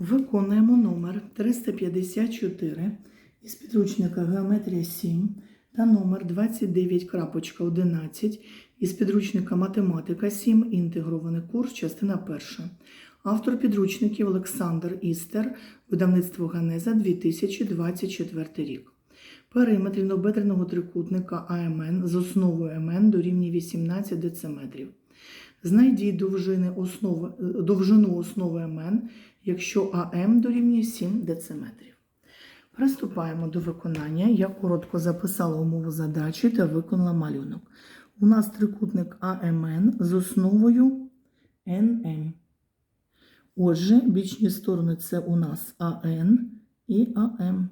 Виконуємо номер 354 із підручника Геометрія 7 та номер 29.11 із підручника Математика 7. Інтегрований курс, частина перша. Автор підручників Олександр Істер, видавництво Генеза 2024 рік. Периметр рівнобедреного трикутника АМН з основою МН 18 дециметрів. Знайдіть довжини основи, довжину основи МН, якщо АМ дорівнює 7 дециметрів. Приступаємо до виконання. Я коротко записала умову задачі та виконала малюнок. У нас трикутник АМН з основою НМ. Отже, бічні сторони це у нас АН і АМ.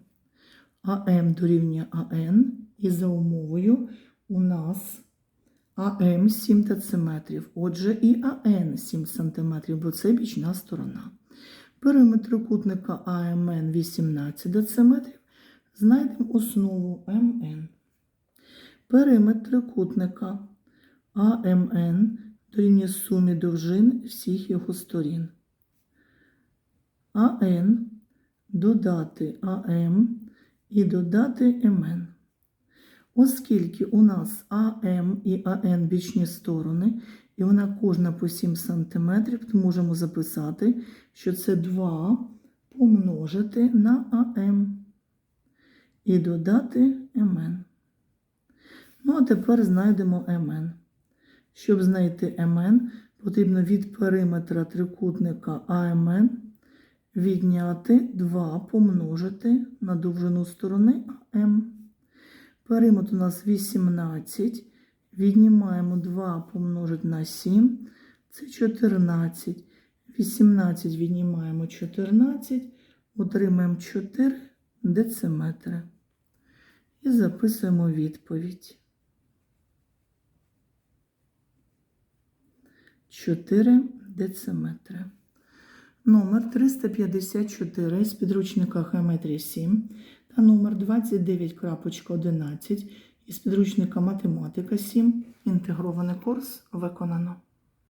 АМ дорівнює АН, і за умовою у нас АМ 7 дециметрів. Отже, і АН 7 см, бо це бічна сторона. Периметр трикутника АМН 18 дециметрів. Знайдемо основу МН. Периметр трикутника АМН дорівнює сумі довжин всіх його сторін. АН додати АМ і додати МН. Оскільки у нас АМ і АН бічні сторони, і вона кожна по 7 см, то можемо записати, що це 2 помножити на АМ і додати МН. Ну, а тепер знайдемо МН. Щоб знайти МН, потрібно від периметра трикутника АМН відняти 2 помножити на довжину сторони АМ. Периметр у нас 18. Віднімаємо 2 помножити на 7. Це 14. 18 віднімаємо 14. Отримаємо 4 дециметри. І записуємо відповідь. 4 дециметри. Номер 354 з підручника Геометрія 7 та номер 29.11 із підручника Математика 7. Інтегрований курс виконано.